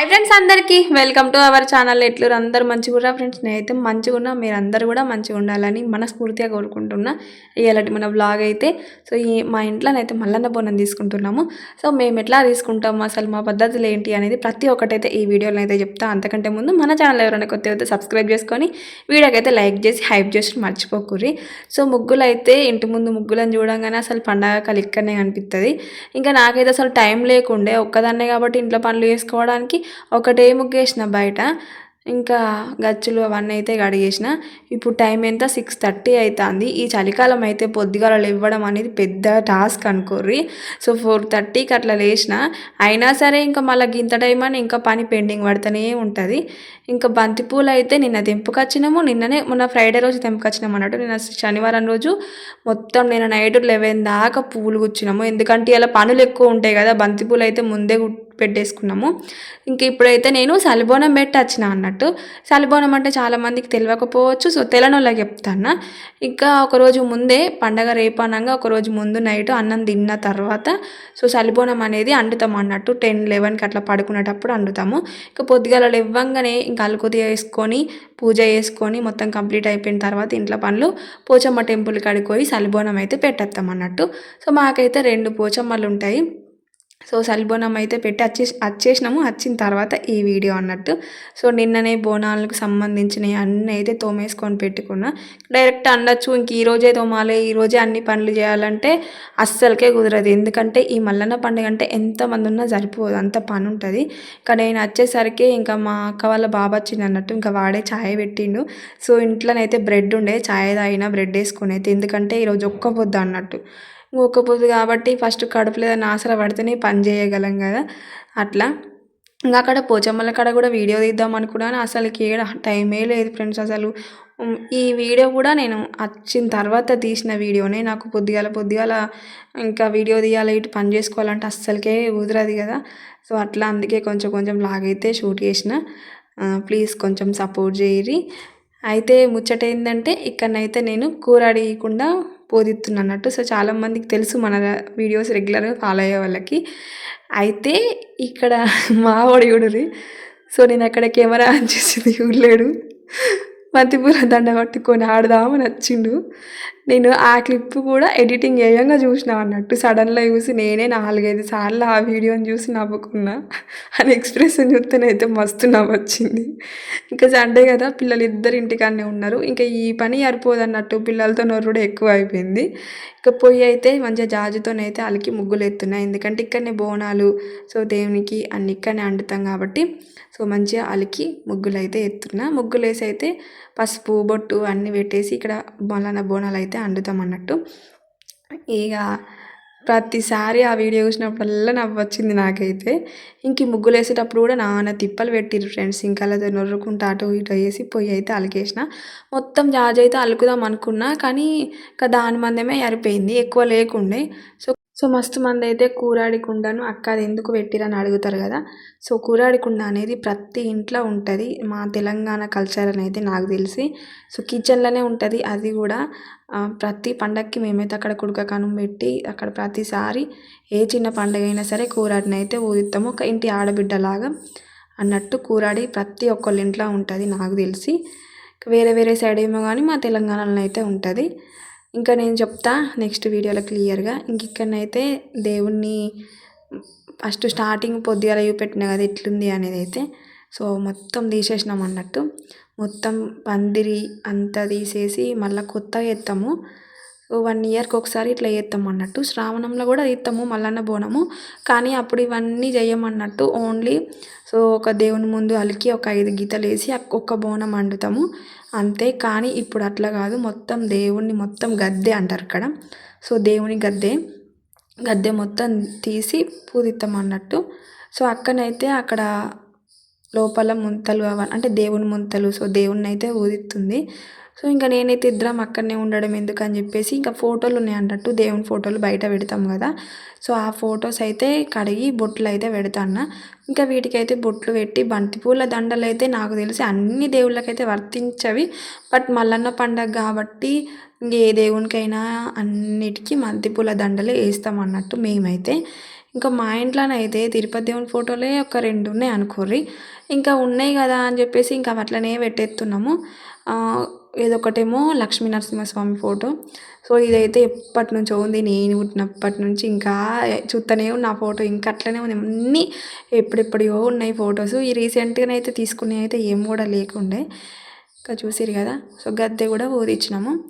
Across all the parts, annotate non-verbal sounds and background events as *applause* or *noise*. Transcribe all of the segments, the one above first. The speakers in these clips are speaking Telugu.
హాయ్ ఫ్రెండ్స్ అందరికీ వెల్కమ్ టు అవర్ ఛానల్ ఎట్లు అందరు మంచిగా ఉన్నా ఫ్రెండ్స్ నేనైతే మంచిగా ఉన్నా. మీరు అందరూ కూడా మంచిగా ఉండాలని మనస్ఫూర్తిగా కోరుకుంటున్నా. ఇలాంటి మన బ్లాగ్ అయితే. సో ఈ మా ఇంట్లోనైతే మల్లన్న బోనం తీసుకుంటున్నాము. సో మేము ఎట్లా తీసుకుంటాము? అసలు మా పద్ధతులు ఏంటి అనేది ప్రతి ఒక్కటైతే ఈ వీడియోలో అయితే చెప్తా. అంతకంటే ముందు మన ఛానల్ ఎవరైనా కొత్త అయితే సబ్స్క్రైబ్ చేసుకొని వీడియోకైతే లైక్ చేసి హైప్ చేసి మర్చిపోకుర్రి. సో ముగ్గులు అయితే ఇంటి ముందు ముగ్గులను చూడంగానే అసలు పండగ కలి ఇక్కడనే కనిపిస్తుంది ఇంకా నాకైతే అసలు టైం లేకుండే. ఒక్కదాన్నే కాబట్టి ఇంట్లో పనులు చేసుకోవడానికి ఒకటే ముగ్గేసిన బయట. ఇంకా గచ్చులు అవన్నీ అయితే కడిగేసిన. ఇప్పుడు టైం ఎంత? సిక్స్ థర్టీ అవుతుంది ఈ చలికాలం అయితే పొద్దుగాల ఇవ్వడం అనేది పెద్ద టాస్క్ అనుకోర్రి. సో ఫోర్ థర్టీకి అట్లా లేచిన అయినా సరే ఇంకా మళ్ళీ ఇంత టైం అని ఇంకా పని పెండింగ్ పడుతూనే ఉంటుంది. ఇంకా బంతిపూలు అయితే నిన్న తెంపుకొచ్చినాము. నిన్ననే మొన్న ఫ్రైడే రోజు తెంపుకొచ్చినాము అన్నట్టు. నిన్న శనివారం రోజు మొత్తం నేను నైట్ లెవెన్ దాకా పూలు గుచ్చినాము. ఎందుకంటే ఇలా పనులు ఎక్కువ ఉంటాయి కదా. బంతిపూలు అయితే ముందే పెట్టేసుకున్నాము. ఇంక ఇప్పుడైతే నేను సలిబోనం పెట్టి వచ్చిన అన్నట్టు. సలిబోనం అంటే చాలామందికి తెలియకపోవచ్చు. సో తెలనోళ్ళకి చెప్తాను ఇంకా ఒకరోజు ముందే పండగ రేపు అనగా ఒకరోజు ముందు నైట్ అన్నం తిన్న తర్వాత సో సలిబోనం అనేది అండుతాం అన్నట్టు. టెన్ లెవెన్కి అట్లా పడుకునేటప్పుడు అండుతాము. ఇంకా పొద్దుగాల ఇవ్వంగానే ఇంకా అలుకుతి వేసుకొని పూజ చేసుకొని మొత్తం కంప్లీట్ అయిపోయిన తర్వాత ఇంట్లో పనులు పోచమ్మ టెంపుల్ కాడికి పోయి సలిబోనం అయితే పెట్టేస్తాం అన్నట్టు. సో మాకైతే రెండు పోచమ్మలు ఉంటాయి సో సలిబోనం అయితే పెట్టి వచ్చే వచ్చేసినాము వచ్చిన తర్వాత ఈ వీడియో అన్నట్టు. సో నిన్ననే బోనాలకు సంబంధించినవి అన్నీ అయితే తోమేసుకొని పెట్టుకున్నా. డైరెక్ట్ అనొచ్చు ఇంక ఈరోజే తోమాలి ఈరోజే అన్ని పనులు చేయాలంటే అస్సలకే కుదరదు. ఎందుకంటే ఈ మల్లన్న పండుగ అంటే ఎంతమంది ఉన్నా సరిపోదు అంత పని ఉంటుంది. ఇంకా నేను వచ్చేసరికి ఇంకా మా అక్క వాళ్ళ బాబా వచ్చింది అన్నట్టు ఇంకా వాడే ఛాయ్ పెట్టిండు. సో ఇంట్లోనైతే బ్రెడ్ ఉండే ఛాయ్ తాగిన బ్రెడ్ వేసుకుని అయితే. ఎందుకంటే ఈరోజు ఒక్క పొద్దు అన్నట్టు. ఊకపోదు పొద్దు కాబట్టి ఫస్ట్ కడుపులో ఏదైనా ఆసరా పడితేనే పని చేయగలం కదా. అట్లా. ఇంకా అక్కడ పోచమ్మల కాడ కూడా వీడియో తీద్దాం అనుకున్నాను. అసలుకి ఏడ టైమే లేదు ఫ్రెండ్స్ అసలు. ఈ వీడియో కూడా నేను వచ్చిన తర్వాత తీసిన వీడియోనే. నాకు పొద్దుగాల పొద్దుగాల ఇంకా వీడియో తీయాలి ఇటు పని చేసుకోవాలంటే అస్సలకే కుదరదు కదా. సో అట్లా అందుకే కొంచెం కొంచెం లాగైతే షూట్ చేసిన. ప్లీజ్ కొంచెం సపోర్ట్ చేయరి అయితే ముచ్చట ఏంటంటే ఇక్కడనైతే నేను కూర అడిగకుండా పోదిస్తున్నాను అన్నట్టు సో చాలామందికి తెలుసు మన వీడియోస్ రెగ్యులర్గా ఫాలో అయ్యే వాళ్ళకి. అయితే ఇక్కడ *laughs* మా వాడు సో నేను అక్కడ కెమెరా ఆన్ చేసింది. *laughs* చూడలేడు. బంతిపూల దండ పట్టుకొని ఆడదామని వచ్చిండు. నేను ఆ క్లిప్ కూడా ఎడిటింగ్ వేయంగా చూసిన అన్నట్టు. సడన్గా చూసి నేనే నాలుగైదు సార్లు ఆ వీడియోని చూసి నవ్వుకున్నా. *laughs* అని ఎక్స్ప్రెషన్ చూస్తేనైతే మస్తు నవ్వొచ్చింది. ఇంకా సండే కదా పిల్లలు ఇద్దరు ఇంటికాడనే ఉన్నారు. ఇంకా ఈ పని అరిపోదు అన్నట్టు పిల్లలతో నొర్రుడు ఎక్కువ అయిపోయింది ఇంకా పొయ్యి అయితే మంచిగా జాజుతోనైతే అలికి ముగ్గులు ఎత్తున్నాయి ఎందుకంటే ఇక్కడనే బోనాలు సో దేవునికి అన్ని ఇక్కడనే అంటుతాం కాబట్టి సో మంచిగా అలికి ముగ్గులు అయితే ఎత్తున్నా. ముగ్గులు వేసి అయితే పసుపు బొట్టు అన్నీ పెట్టేసి ఇక్కడ మళ్ళా బోనాలు అయితే అండుతాం అన్నట్టు ఇక ప్రతిసారి ఆ వీడియో చూసినప్పుడల్లా నవ్వు వచ్చింది నాకైతే. ఇంక ముగ్గులు వేసేటప్పుడు కూడా నాన్న తిప్పలు పెట్టిర్రు ఫ్రెండ్స్. ఇంకా అలా నొర్రుకుంటా అటు ఇటు వేసి పొయ్యి అయితే అలికేసిన. మొత్తం జాజ్ అయితే అలుకుదాం అనుకున్నా కానీ ఇంకా దాని మందమే అరిపోయింది. ఎక్కువ లేకుండే. సో సో మస్తు మంది అయితే కూరాడి కుండను అక్క అది ఎందుకు పెట్టిరని అడుగుతారు కదా. సో కూరాడి కుండ అనేది ప్రతి ఇంట్లో ఉంటుంది. మా తెలంగాణ కల్చర్ అనేది నాకు తెలిసి. సో కిచెన్లోనే ఉంటుంది. అది కూడా ప్రతి పండక్కి మేమైతే అక్కడ కుడుక కనుమ పెట్టి అక్కడ ప్రతిసారి ఏ చిన్న పండగ అయినా సరే కూరాడిని అయితే ఊదిస్తాము ఒక ఇంటి ఆడబిడ్డలాగా అన్నట్టు కూరాడి ప్రతి ఒక్కళ్ళ ఇంట్లో ఉంటుంది నాకు తెలిసి. వేరే వేరే సైడ్ ఏమో కానీ మా తెలంగాణలో అయితే ఉంటుంది. ఇంకా నేను చెప్తా నెక్స్ట్ వీడియోలో క్లియర్గా. ఇంక ఇక్కడనైతే దేవుణ్ణి ఫస్ట్ స్టార్టింగ్ పొద్దుగాల చూపెట్టిన కదా ఎట్లుంది అనేది అయితే. సో మొత్తం తీసేసినాం అన్నట్టు. మొత్తం పందిరి అంతా తీసేసి మళ్ళీ కొత్తగా ఎత్తాము. వన్ ఇయర్కి ఒకసారి ఇట్లా చేస్తాం అన్నట్టు. శ్రావణంలో కూడా తీస్తాము మల్లన్న బోనము కానీ అప్పుడు ఇవన్నీ చేయమన్నట్టు ఓన్లీ సో ఒక దేవుని ముందు అలికి ఒక ఐదు గీతలు వేసి ఒక్క బోనం వండుతాము అంతే. కానీ ఇప్పుడు అట్లా కాదు. మొత్తం దేవుణ్ణి మొత్తం గద్దె అంటారు ఇక్కడ. సో దేవుని గద్దె. గద్దె మొత్తం తీసి పూజిస్తాం అన్నట్టు. సో అక్కనైతే అక్కడ లోపల ముంతలు అవన్నీ అంటే దేవుని ముంతలు. సో దేవుణ్ణి అయితే ఊదిస్తుంది సో ఇంకా నేనైతే ఇద్దరం అక్కడనే ఉండడం ఎందుకు అని చెప్పేసి ఇంకా ఫోటోలు ఉన్నాయి అన్నట్టు దేవుని ఫోటోలు బయట పెడతాం కదా. సో ఆ ఫొటోస్ అయితే కడిగి బొట్లు అయితే పెడతాను ఇంకా వీటికైతే బొట్లు పెట్టి బంతిపూల దండలు అయితే నాకు తెలిసి అన్ని దేవుళ్ళకైతే వర్తించవి. బట్ మల్లన్న పండగ కాబట్టి ఇంక ఏ దేవునికైనా అన్నిటికీ బంతిపూల దండలే వేస్తాం అన్నట్టు మేమైతే. ఇంకా మా ఇంట్లోనైతే తిరుపతి దేవుని ఫోటోలే ఒక రెండు ఉన్నాయి అనుకోర్రి. ఇంకా ఉన్నాయి కదా అని చెప్పేసి ఇంకా అట్లనే పెట్టేస్తున్నాము. ఇదొకటేమో లక్ష్మీ నరసింహస్వామి ఫోటో. సో ఇదైతే ఎప్పటి నుంచో ఉంది. నేను పుట్టినప్పటి నుంచి ఇంకా చూస్తూనే ఉన్న ఫోటో. ఇంకా అట్లనే ఉంది. అన్నీ ఎప్పుడెప్పుడో ఉన్నాయి ఫొటోస్. ఈ రీసెంట్గా అయితే తీసుకునేవి అయితే ఏం కూడా లేకుండే. ఇంకా చూసిరు కదా. సో గద్దె కూడా ఊదిచ్చినాము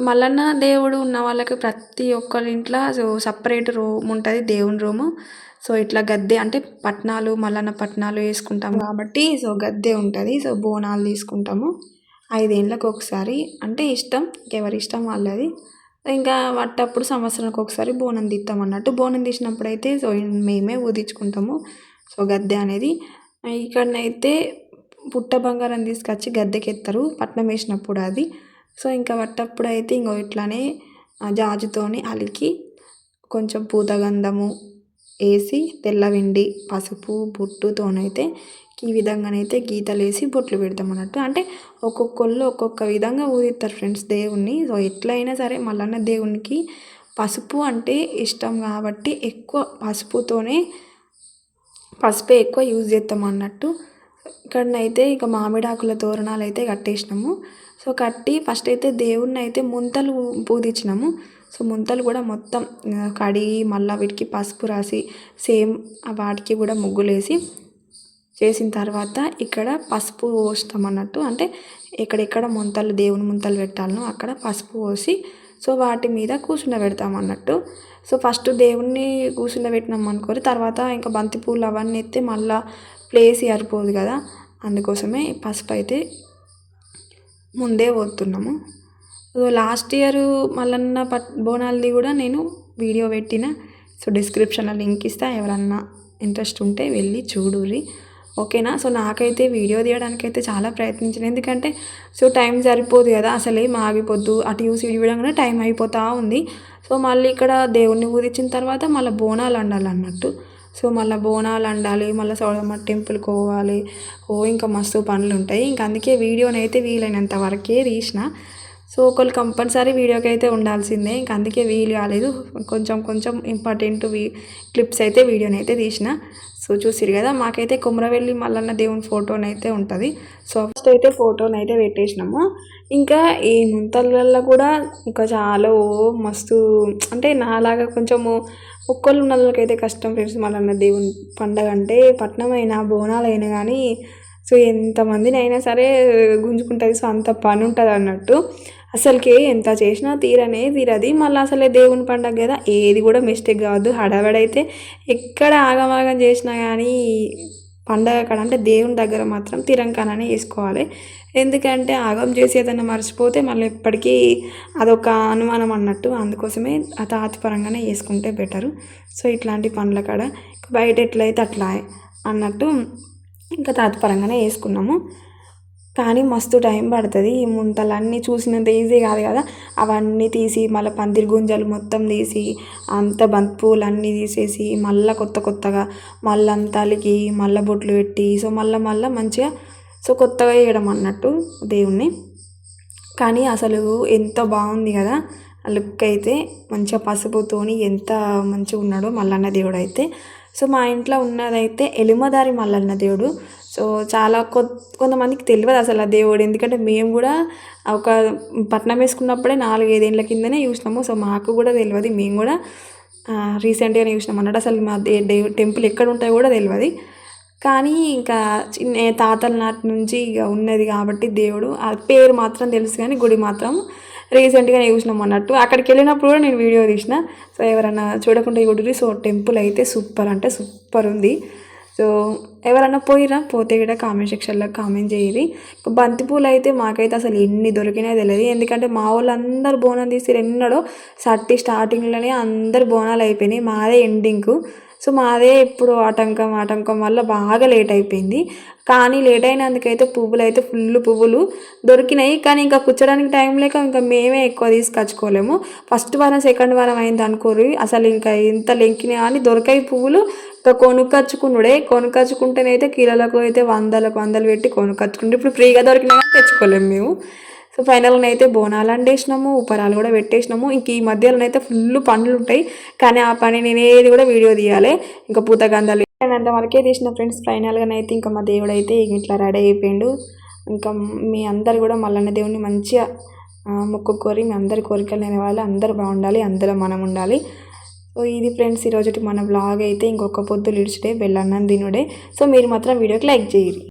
మల్లన్న దేవుడు ఉన్న వాళ్ళకి ప్రతి ఒక్కరి ఇంట్లో సో సపరేట్ రూమ్ ఉంటుంది. దేవుని రూము. సో ఇట్లా గద్దె అంటే పట్నాలు మల్లన్న పట్నాలు వేసుకుంటాం కాబట్టి సో గద్దె ఉంటుంది. సో బోనాలు తీసుకుంటాము. ఐదేళ్ళకి ఒకసారి అంటే ఇష్టం ఎవరి ఇష్టం వాళ్ళది. ఇంకా అట్టప్పుడు సంవత్సరానికి ఒకసారి బోనం తీస్తాం అన్నట్టు. బోనం తీసినప్పుడు అయితే సో మేమే ఊదించుకుంటాము సో గద్దె అనేది. ఇక్కడనైతే పుట్ట బంగారం తీసుకొచ్చి గద్దెకెత్తారు పట్నం వేసినప్పుడు అది. సో ఇంకా పట్టప్పుడు అయితే ఇంకో ఇట్లానే జాజుతోని అలికి కొంచెం పూతగంధము వేసి తెల్లవిండి పసుపు బొట్టుతోనైతే ఈ విధంగానైతే గీతలు వేసి బొట్లు పెడతాం అన్నట్టు. అంటే ఒక్కొక్కళ్ళు ఒక్కొక్క విధంగా ఊదిస్తారు ఫ్రెండ్స్ దేవుణ్ణి. సో ఎట్లయినా సరే మల్లన్న దేవునికి పసుపు అంటే ఇష్టం కాబట్టి ఎక్కువ పసుపుతోనే పసుపే ఎక్కువ యూజ్ చేస్తాం అన్నట్టు. ఇక్కడనైతే ఇక మామిడాకుల తోరణాలు అయితే కట్టేసినాము. సో కట్టి ఫస్ట్ అయితే దేవుణ్ణి అయితే ముంతలు పూజించినాము సో ముంతలు కూడా మొత్తం కడిగి మళ్ళీ వీటికి పసుపు రాసి సేమ్ వాటికి కూడా ముగ్గులేసి చేసిన తర్వాత ఇక్కడ పసుపు పోస్తాం అన్నట్టు అంటే ఎక్కడెక్కడ ముంతలు దేవుని ముంతలు పెట్టాలనో అక్కడ పసుపు పోసి సో వాటి మీద కూర్చుండబెడతాం అన్నట్టు సో ఫస్ట్ దేవుణ్ణి కూర్చుండబెట్టినాం అనుకోరు తర్వాత ఇంకా బంతిపూలు అవన్నీ ఎత్తే మళ్ళీ ప్లేస్ సరిపోదు కదా. అందుకోసమే పసుపు అయితే ముందే పోతున్నాము సో లాస్ట్ ఇయర్ మల్లన్న పట్ బోనాలది కూడా నేను వీడియో పెట్టిన. సో డిస్క్రిప్షన్లో లింక్ ఇస్తా. ఎవరన్నా ఇంట్రెస్ట్ ఉంటే వెళ్ళి చూడుర్రి. ఓకేనా సో నాకైతే వీడియో తీయడానికి అయితే చాలా ప్రయత్నించాను. ఎందుకంటే సో టైం సరిపోదు కదా. అసలే ఆగిపోద్దు అటు చూసి ఇటు కూడా టైం అయిపోతూ ఉంది. సో మళ్ళీ ఇక్కడ దేవుణ్ణి ఊదించిన తర్వాత మళ్ళీ బోనాలు వండాలి అన్నట్టు సో మళ్ళీ బోనాలు వండాలి మళ్ళీ సోడమ్మ టెంపుల్కి పోవాలి. ఓ ఇంకా మస్తు పనులు ఉంటాయి ఇంకా అందుకే వీడియోనైతే వీలైనంత వరకే తీసిన. సో ఒకళ్ళు కంపల్సరీ వీడియోకి అయితే ఉండాల్సిందే. ఇంక అందుకే వీలు కాలేదు. కొంచెం కొంచెం ఇంపార్టెంట్ వీ క్లిప్స్ అయితే వీడియోని అయితే తీసిన. సో చూసిరు కదా మాకైతే కుమ్రవెల్లి మల్లన్న దేవుని ఫోటోని అయితే ఉంటుంది. సో ఫస్ట్ అయితే ఫోటోని అయితే పెట్టేసినాము. ఇంకా ఈ ముంతలలో కూడా ఇంకా చాలా ఓ మస్తు అంటే నాలాగా కొంచెము ఒక్కళ్ళు ఉన్న వాళ్ళకైతే కష్టం ఫ్రెండ్స్ మల్లన్న దేవుని పండగ అంటే. పట్నం అయినా కానీ సో ఎంతమందిని అయినా సరే గుంజుకుంటుంది. సో అంత పని ఉంటుంది అన్నట్టు అసలుకి ఎంత చేసినా తీరనే తీరది. మళ్ళీ అసలే దేవుని పండగ కదా. ఏది కూడా మిస్టేక్ కావద్దు. హడావడైతే ఎక్కడ ఆగమాగం చేసినా కానీ పండగ కాడ అంటే దేవుని దగ్గర మాత్రం తిరంకాననే వేసుకోవాలి ఎందుకంటే ఆగం చేసి ఏదైనా మర్చిపోతే మళ్ళీ ఎప్పటికీ అదొక అనుమానం అన్నట్టు అందుకోసమే ఆ తాత్పరంగానే వేసుకుంటే బెటరు. సో ఇట్లాంటి పండ్ల కాడ బయట ఎట్లయితే అట్లా అన్నట్టు ఇంకా తాత్పరంగానే వేసుకున్నాము కానీ మస్తు టైం పడుతుంది. ఈ ముంతలన్నీ చూసినంత ఈజీ కాదు కదా. అవన్నీ తీసి మళ్ళీ పందిరి గుంజలు మొత్తం తీసి అంత బంతిపూలు అన్నీ తీసేసి మళ్ళీ కొత్త కొత్తగా మళ్ళీ అంత అలికి మళ్ళీ బొట్లు పెట్టి సో మళ్ళీ మళ్ళీ మంచిగా సో కొత్తగా వేయడం అన్నట్టు దేవుణ్ణి. కానీ అసలు ఎంత బాగుంది కదా. ఆ లుక్ అయితే మంచిగా పసుపుతోని ఎంత మంచిగా ఉన్నాడో మల్లన్న దేవుడు అయితే సో మా ఇంట్లో ఉన్నదైతే ఎలుమదారి మల్లన్న దేవుడు. సో చాలా కొ కొంతమందికి తెలియదు అసలు ఆ దేవుడు. ఎందుకంటే మేము కూడా ఒక పట్నం వేసుకున్నప్పుడే నాలుగు కిందనే చూసినాము. సో మాకు కూడా తెలియదు. మేము కూడా రీసెంట్గానే చూసినాం అన్నట్టు అసలు మా దే దే- టెంపుల్ ఎక్కడ ఉంటాయో కూడా తెలియదు. కానీ ఇంకా చిన్న తాతల నాటి నుంచి ఇక ఉన్నది కాబట్టి దేవుడు. ఆ పేరు మాత్రం తెలుసు కానీ గుడి మాత్రం రీసెంట్గానే చూసినాం అన్నట్టు అక్కడికి వెళ్ళినప్పుడు కూడా నేను వీడియో తీసిన. సో ఎవరైనా చూడకుండా ఈ గుడి సో టెంపుల్ అయితే సూపర్ అంటే సూపర్ ఉంది. సో ఎవరన్నా పోయిరా? పోతే కూడా కామెంట్ సెక్షన్లో కామెంట్ చేయాలి బంతిపూలు అయితే మాకైతే అసలు ఎన్ని దొరికినాయో తెలియదు. ఎందుకంటే మా వాళ్ళు అందరు బోనం తీసి ఎన్నడో సర్టి స్టార్టింగ్లోనే అందరు బోనాలు అయిపోయినాయి. మాదే ఎండింగ్కు సో మాదే ఇప్పుడు ఆటంకం ఆటంకం వల్ల బాగా లేట్ అయిపోయింది. కానీ లేట్ అయినందుకైతే పువ్వులు అయితే ఫుల్ పువ్వులు దొరికినాయి. కానీ ఇంకా కూర్చోడానికి టైం లేక ఇంకా మేమే ఎక్కువ తీసుకొచ్చుకోలేము. ఫస్ట్ వారం సెకండ్ వారం అయింది అనుకోరు అసలు ఇంకా ఇంత లెంకినా కానీ దొరికాయి పువ్వులు. ఇంకా కొనుక్కొచ్చుకున్నాడే కొనుక్కొచ్చుకుంటేనైతే కిలోలకు అయితే వందలకు వందలు పెట్టి కొనుక్కొచ్చుకుంటే. ఇప్పుడు ఫ్రీగా దొరికినా కానీ తెచ్చుకోలేము మేము. సో ఫైనల్గా అయితే బోనాలు అండేసినాము ఉపరాలు కూడా పెట్టేసినాము. ఇంక ఈ మధ్యలో అయితే ఫుల్ పనులు ఉంటాయి కానీ ఆ పని నేను ఏది కూడా వీడియో తీయాలి. ఇంకా పూత గంధాలు నేను అంత వరకే తీసిన ఫ్రెండ్స్ ఫైనల్గా అయితే ఇంకా మా దేవుడు అయితే ఇట్లా రెడీ అయిపోయిండు. ఇంకా మీ అందరు కూడా మల్లన్న దేవుని మంచిగా ఆ, మొక్కుకోరి మీ అందరి కోరికలు నెరవేరాలి. అందరూ బాగుండాలి అందులో మనం ఉండాలి. సో ఇది ఫ్రెండ్స్ ఈరోజు మన బ్లాగ్ అయితే ఇంకొక పొద్దు ఇడిచిడే బెల్లన్నం తినుడే. సో మీరు మాత్రం వీడియోకి లైక్ చేయరు